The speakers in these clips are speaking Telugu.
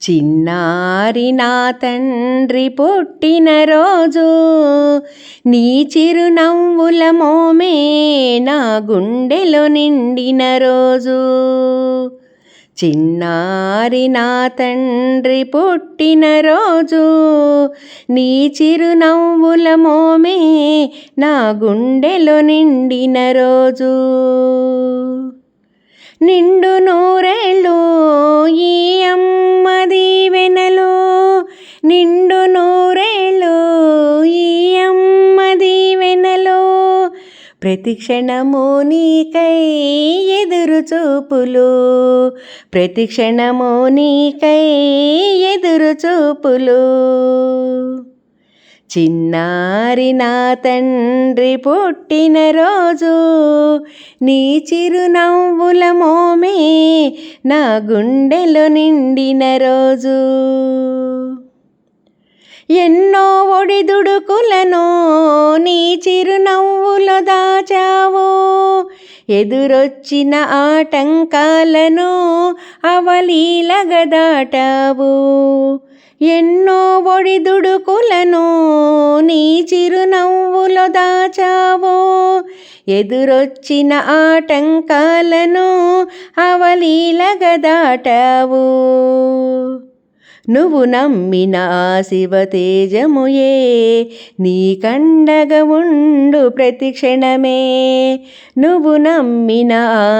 చిన్నారి నా తండ్రి పుట్టిన రోజు నీ చిరునవ్వుల మోమే నా గుండెలో నిండిన రోజు. చిన్నారి నా తండ్రి పుట్టిన రోజు నీ చిరునవ్వుల మోమే నా గుండెలో నిండిన రోజు. నిండు నూరేళ్ళు ఈ నిండు నూరేళ్ళు ఈ అమ్మ దీవెనలో. ప్రతి క్షణము నీకై ఎదురు చూపులు. ప్రతి క్షణము నీకై ఎదురు చూపులు. చిన్నారి నా తండ్రి పుట్టినరోజు నీ చిరునవ్వుల మోమే నా గుండెలో నిండిన రోజు. ఎన్నో ఒడిదుడుకులను నీ చిరునవ్వులో దాచావో. ఎదురొచ్చిన ఆటంకాలను అవలీలగా దాటావు ఎన్నో ఒడిదుడుకులను నీ చిరునవ్వులో దాచావో. ఎదురొచ్చిన ఆటంకాలను అవలీలగా దాటావు నువ్వు నమ్మిన శివ తేజముయే నీ కండగ ఉండు ప్రతి క్షణమే. నువ్వు నమ్మిన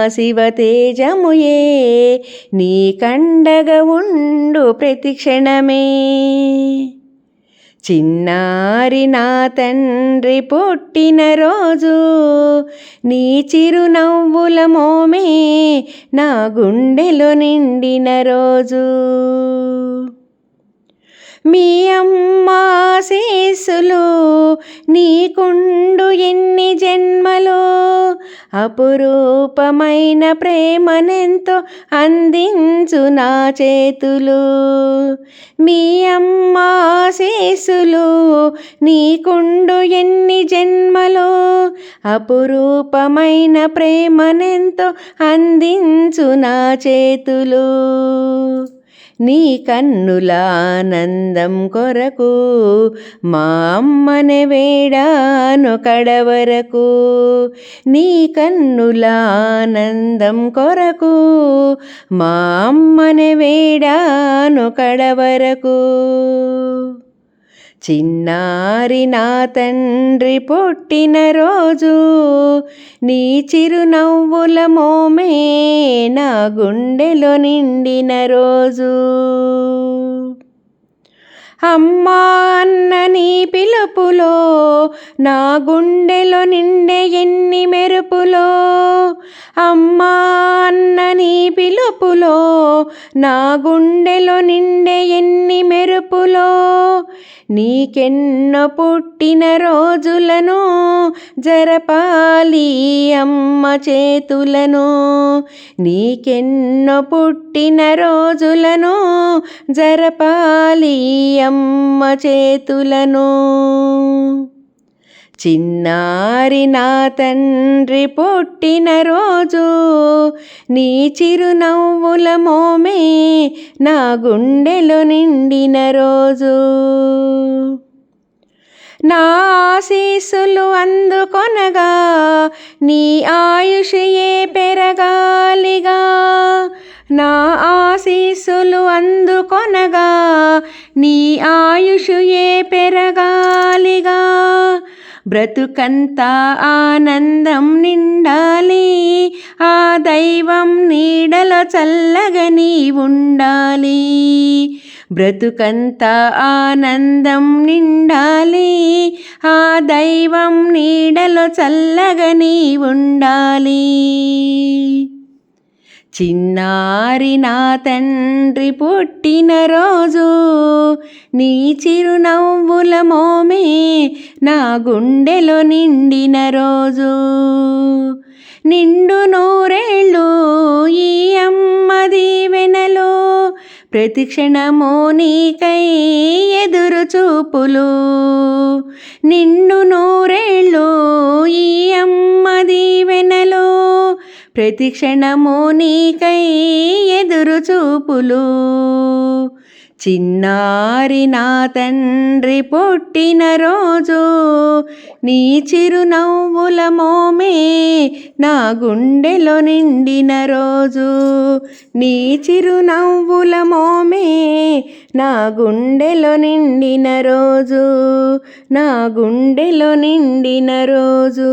శివ తేజముయే నీ కండగ ఉండు ప్రతి క్షణమే. చిన్నారి నా తండ్రి పుట్టినరోజు నీ చిరునవ్వుల మోమే నా గుండెలో నిండిన రోజు. మీ అమ్మ ఆశీస్సులు నీకుండు ఎన్ని జన్మలు? అపురూపమైన ప్రేమనెంతో అందించు నా చేతులు. మీ అమ్మ ఆశీస్సులు నీకుండు ఎన్ని జన్మలు? అపురూపమైన ప్రేమనెంతో అందించు నా చేతులు. నీ కన్నుల ఆనందం కొరకు మా అమ్మనే వేడాను కడవరకు. నీ కన్నుల ఆనందం కొరకు మా అమ్మనే వేడాను కడవరకు. చిన్నారి నా తండ్రి పుట్టినరోజు నీ చిరునవ్వుల మోమే నా గుండెలో నిండిన రోజు. అమ్మా అన్న నీ పిలుపులో నా గుండెలో నిండే ఎన్ని మెరుపులో అమ్మా అన్న నీ పిలుపులో నా గుండెలో నిండే ఎన్ని మెరుపులో నీకెన్నో పుట్టిన రోజులను జరపాలి అమ్మ చేతులను నీకెన్నో పుట్టిన రోజులను జరపాలి అమ్మ చేతులను. చిన్నారి నా తండ్రి పుట్టినరోజు నీ చిరునవ్వుల మోమే నా గుండెలో నిండిన రోజు. నా ఆశీస్సులు అందుకొనగా నీ ఆయుషయే పెరగాలిగా. నా ఆశీస్సులు అందుకొనగా నీ ఆయుషుయే పెరగా బ్రతుకంతా ఆనందం నిండాలి ఆ దైవం నీడలో చల్లగని ఉండాలి బ్రతుకంతా ఆనందం నిండాలి ఆ దైవం నీడలో చల్లగని ఉండాలి చిన్నారి నా తండ్రి పుట్టినరోజు నీ చిరునవ్వుల మోమే నా గుండెలో నిండిన రోజు. నిండు నూరేళ్ళు ఈ అమ్మ దీవెనలు ప్రతి క్షణము నీకై ఎదురు చూపులు. నిండు నూరేళ్ళు ఈ అమ్మ దీవెనలు ప్రతి క్షణము నీకై ఎదురు చూపులు. చిన్నారి నా తండ్రి పుట్టిన రోజు నీ చిరునవ్వుల మోమే నా గుండెలో నిండిన రోజు. నీ చిరునవ్వుల మోమే నా గుండెలో నిండిన రోజు. నా గుండెలో నిండిన రోజు.